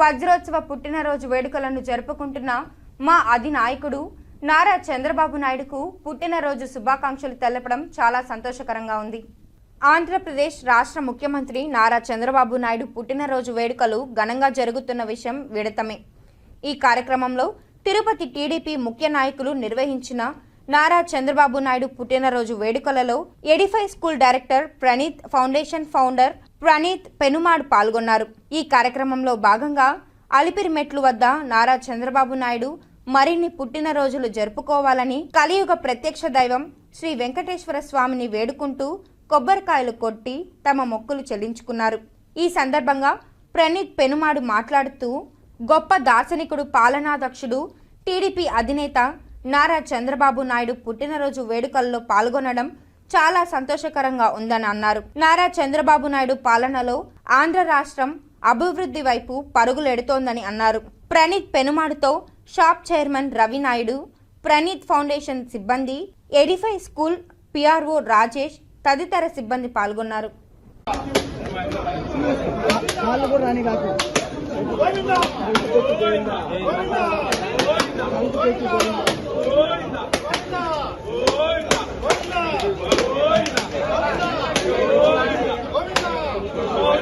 వజ్రోత్సవ పుట్టినరోజు వేడుకలను జరుపుకుంటున్న మా అధినాయకుడు నారా చంద్రబాబు నాయుడుకు పుట్టినరోజు శుభాకాంక్షలు తెలపడం చాలా సంతోషకరంగా ఉంది. ఆంధ్రప్రదేశ్ రాష్ట్ర ముఖ్యమంత్రి నారా చంద్రబాబు నాయుడు పుట్టినరోజు వేడుకలు ఘనంగా జరుగుతున్న విషయం విడతమే. ఈ కార్యక్రమంలో తిరుపతి టీడీపీ ముఖ్య నాయకులు నిర్వహించిన నారా చంద్రబాబు నాయుడు పుట్టినరోజు వేడుకలలో Edify school director Praneeth foundation founder Praneeth Penumadu పాల్గొన్నారు. ఈ కార్యక్రమంలో భాగంగా అలిపిరి మెట్లు వద్ద నారా చంద్రబాబు నాయుడు మరిన్ని పుట్టినరోజులు జరుపుకోవాలని కలియుగ ప్రత్యక్ష దైవం శ్రీ వెంకటేశ్వర స్వామిని వేడుకుంటూ కొబ్బరికాయలు కొట్టి తమ మొక్కులు చెల్లించుకున్నారు. ఈ సందర్భంగా ప్రణీత్ పెనుమాడు మాట్లాడుతూ గొప్ప దార్శనికుడు పాలనాధ్యక్షుడు టీడీపీ అధినేత నారా చంద్రబాబు నాయుడు పుట్టినరోజు వేడుకల్లో పాల్గొనడం చాలా సంతోషకరంగా ఉందని అన్నారు. నారా చంద్రబాబు నాయుడు పాలనలో ఆంధ్ర రాష్ట్రం అభివృద్ధి వైపు పరుగులెడుతోందని అన్నారు. Praneeth పెనుమాడుతో shop chairman Ravi Naidu Praneeth foundation సిబ్బంది ఎడిఫై స్కూల్ పిఆర్ఓ రాజేష్ తదితర సిబ్బంది పాల్గొన్నారు.